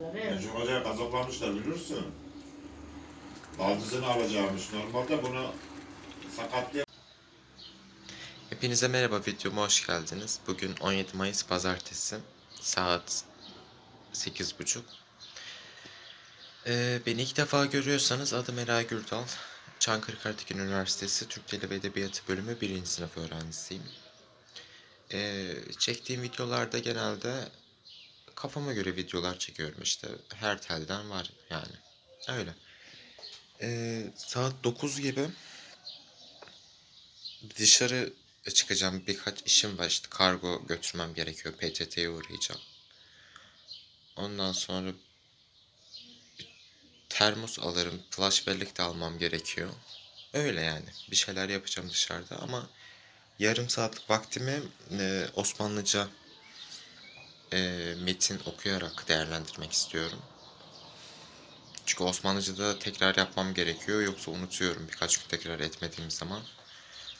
Necip Hoca'ya kazaplamışlar biliyorsun. Baldızını alacakmış. Normalde bunu sakatlıya Hepinize merhaba videoma hoş geldiniz. Bugün 17 Mayıs Pazartesi saat 8.30. Ee, beni ilk defa görüyorsanız adım Eray Gürdal. Çankırı Kartekin Üniversitesi Türk Dili ve Edebiyatı bölümü 1. sınıf öğrencisiyim. Ee, çektiğim videolarda genelde kafama göre videolar çekiyorum işte. Her telden var yani. Öyle. Ee, saat 9 gibi dışarı çıkacağım. Birkaç işim var işte kargo götürmem gerekiyor. PTT'ye uğrayacağım. Ondan sonra termos alırım. Flash bellek de almam gerekiyor. Öyle yani. Bir şeyler yapacağım dışarıda ama yarım saatlik vaktimi e, Osmanlıca e, metin okuyarak değerlendirmek istiyorum. Çünkü Osmanlıca'da tekrar yapmam gerekiyor. Yoksa unutuyorum birkaç gün tekrar etmediğim zaman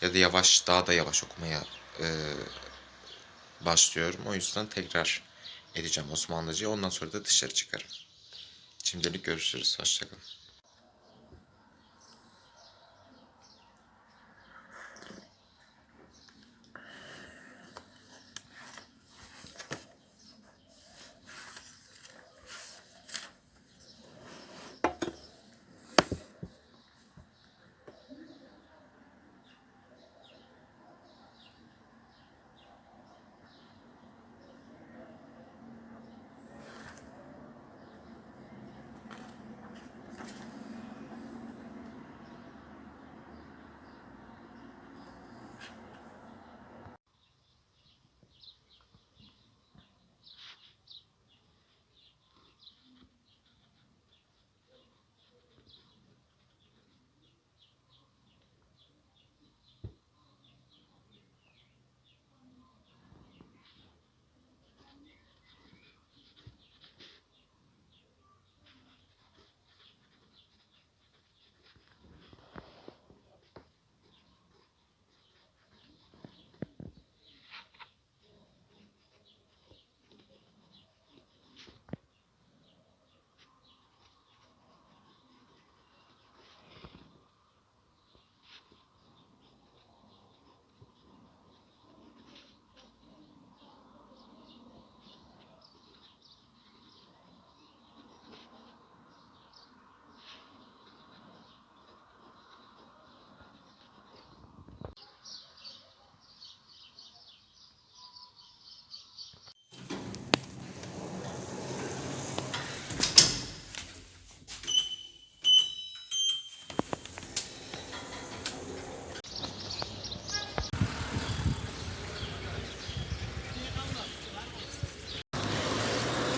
ya da yavaş daha da yavaş okumaya e, başlıyorum. O yüzden tekrar edeceğim Osmanlıcayı. Ondan sonra da dışarı çıkarım. Şimdilik görüşürüz. Hoşçakalın.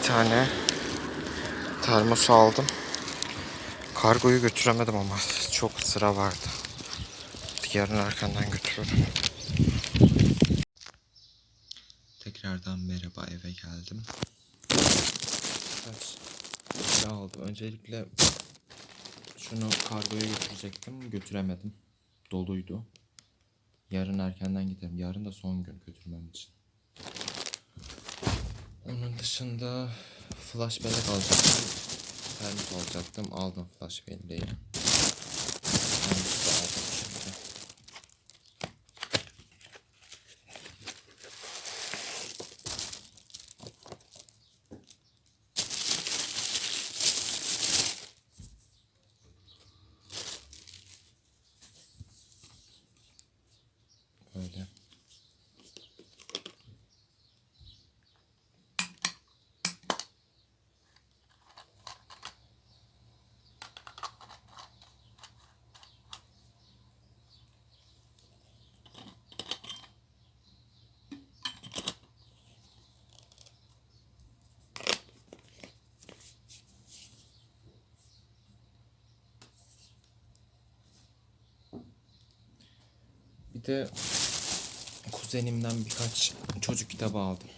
Bir tane termos aldım. Kargoyu götüremedim ama çok sıra vardı. Yarın erkenden götürürüm. Tekrardan merhaba eve geldim. Kaç şey oldu. Öncelikle şunu kargoya götürecektim. Götüremedim. Doluydu. Yarın erkenden giderim. Yarın da son gün götürmem için. Onun dışında flash bellek alacaktım. Termos alacaktım. Aldım flash belleği. Böyle. Bir de kuzenimden birkaç çocuk kitabı aldım.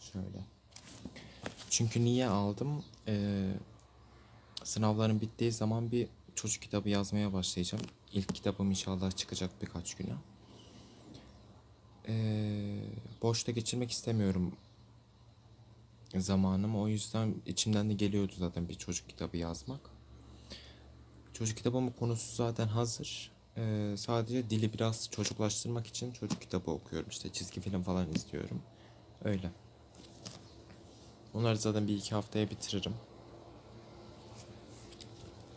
Şöyle. Çünkü niye aldım? Ee, sınavların bittiği zaman bir çocuk kitabı yazmaya başlayacağım. İlk kitabım inşallah çıkacak birkaç güne. Ee, boşta geçirmek istemiyorum zamanım. O yüzden içimden de geliyordu zaten bir çocuk kitabı yazmak. Çocuk kitabımın konusu zaten hazır. Ee, sadece dili biraz çocuklaştırmak için çocuk kitabı okuyorum. İşte çizgi film falan izliyorum. Öyle. Onları zaten bir iki haftaya bitiririm.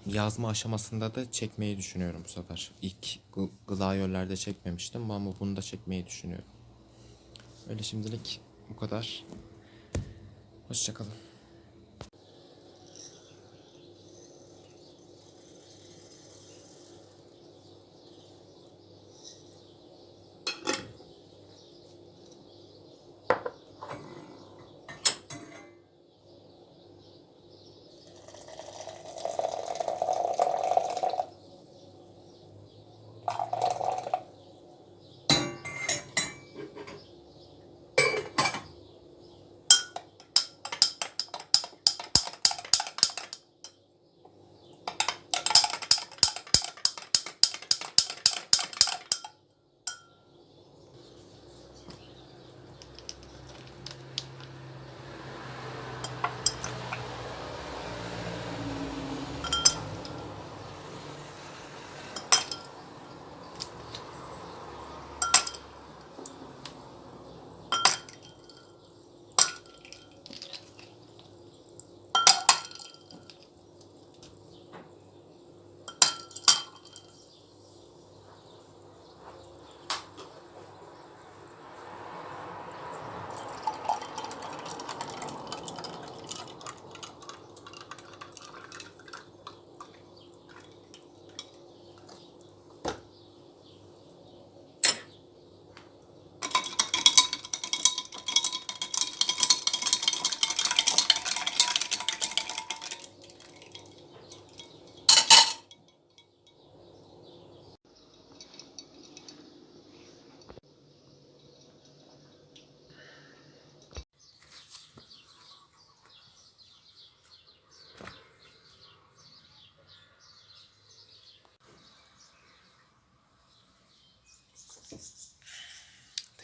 Yazma aşamasında da çekmeyi düşünüyorum bu sefer. İlk Glayoller'de çekmemiştim ama bunu da çekmeyi düşünüyorum. Öyle şimdilik bu kadar. Hoşçakalın.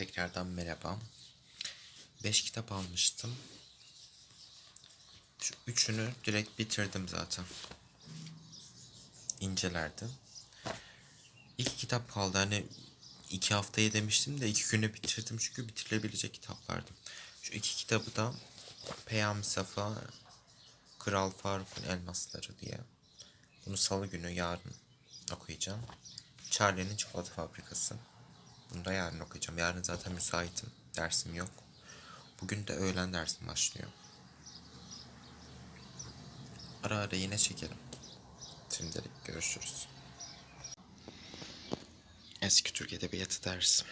Tekrardan merhaba. 5 kitap almıştım. Şu üçünü direkt bitirdim zaten. İncelerdim. İlk kitap kaldı. Hani iki haftayı demiştim de iki güne bitirdim çünkü bitirilebilecek kitaplardı. Şu iki kitabı da Peyami Safa, Kral Faruk'un Elmasları diye. Bunu salı günü yarın okuyacağım. Charlie'nin Çikolata Fabrikası. Bunu da yarın okuyacağım. Yarın zaten müsaitim. Dersim yok. Bugün de öğlen dersim başlıyor. Ara ara yine çekelim. Şimdilik görüşürüz. Eski Türk Edebiyatı dersim.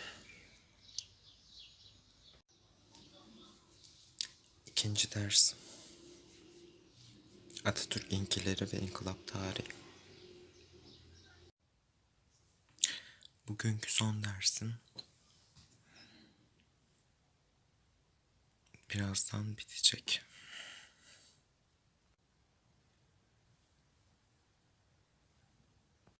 İkinci ders. Atatürk inkileri ve inkılap tarihi. Bugünkü son dersim. Birazdan bitecek.